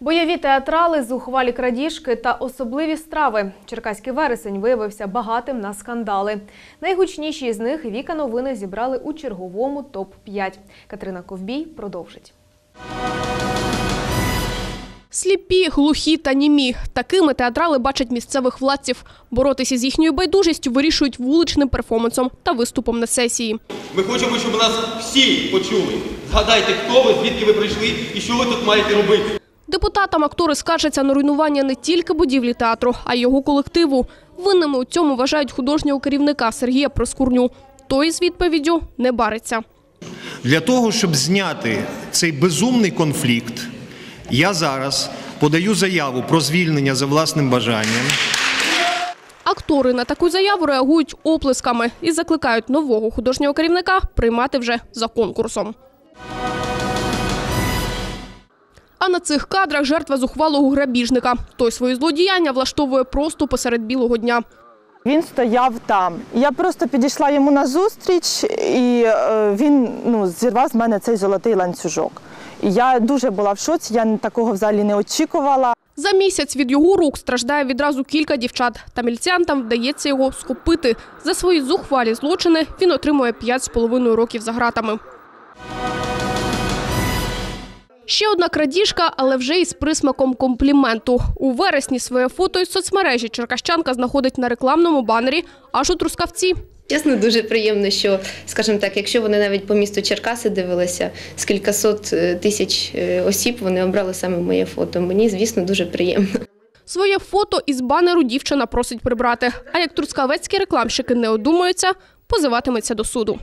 Бойові театрали, зухвалі крадіжки та особливі страви. Черкаський вересень виявився багатим на скандали. Найгучніші з них Віка новини зібрали у черговому топ-5. Катерина Ковбій продовжить. Сліпі, глухі та німі. Такими театрали бачать місцевих владців. Боротися з їхньою байдужістю вирішують вуличним перформансом та виступом на сесії. Ми хочемо, щоб нас всі почули. Згадайте, хто ви, звідки ви прийшли і що ви тут маєте робити. Депутатам актори скаржаться на руйнування не тільки будівлі театру, а й його колективу. Винними у цьому вважають художнього керівника Сергія Проскурню. Той з відповіддю не бариться. Для того, щоб зняти цей безумний конфлікт, я зараз подаю заяву про звільнення за власним бажанням. Актори на таку заяву реагують оплесками і закликають нового художнього керівника приймати вже за конкурсом. А на цих кадрах жертва зухвалого грабіжника. Той свої злодіяння влаштовує просто посеред білого дня. Він стояв там. Я просто підійшла йому на зустріч, і е, він ну, зірвав з мене цей золотий ланцюжок. І я дуже була в шоці, я такого взагалі не очікувала. За місяць від його рук страждає відразу кілька дівчат. Та міліціантам вдається його схопити. За свої зухвалі злочини він отримує 5,5 років за ґратами. Ще одна крадіжка, але вже із присмаком компліменту. У вересні своє фото із соцмережі черкащанка знаходить на рекламному банері аж у Трускавці. Чесно, дуже приємно, що, скажімо так, якщо вони навіть по місту Черкаси дивилися, з кількасот е, тисяч е, осіб вони обрали саме моє фото. Мені, звісно, дуже приємно. Своє фото із банеру дівчина просить прибрати. А як трускавецькі рекламщики не одумаються, позиватиметься до суду.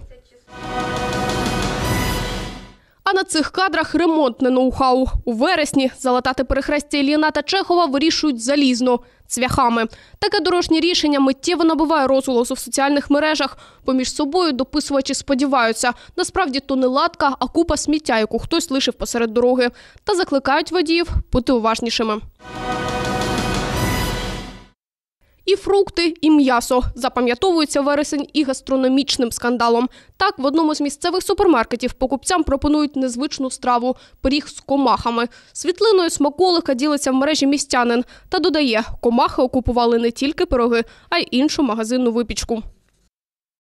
На цих кадрах ремонтне ноу-хау. У вересні залатати перехрестя Ільїна та Чехова вирішують залізно цвяхами. Таке дорожнє рішення миттєво набуває розголосу в соціальних мережах. Поміж собою дописувачі сподіваються. Насправді то не латка, а купа сміття, яку хтось лишив посеред дороги. Та закликають водіїв бути уважнішими. І фрукти, і м'ясо запам'ятовується вересень і гастрономічним скандалом. Так, в одному з місцевих супермаркетів покупцям пропонують незвичну страву пиріг з комахами. Світлиною смаколика ділиться в мережі містянин та додає, комахи окупували не тільки пироги, а й іншу магазинну випічку.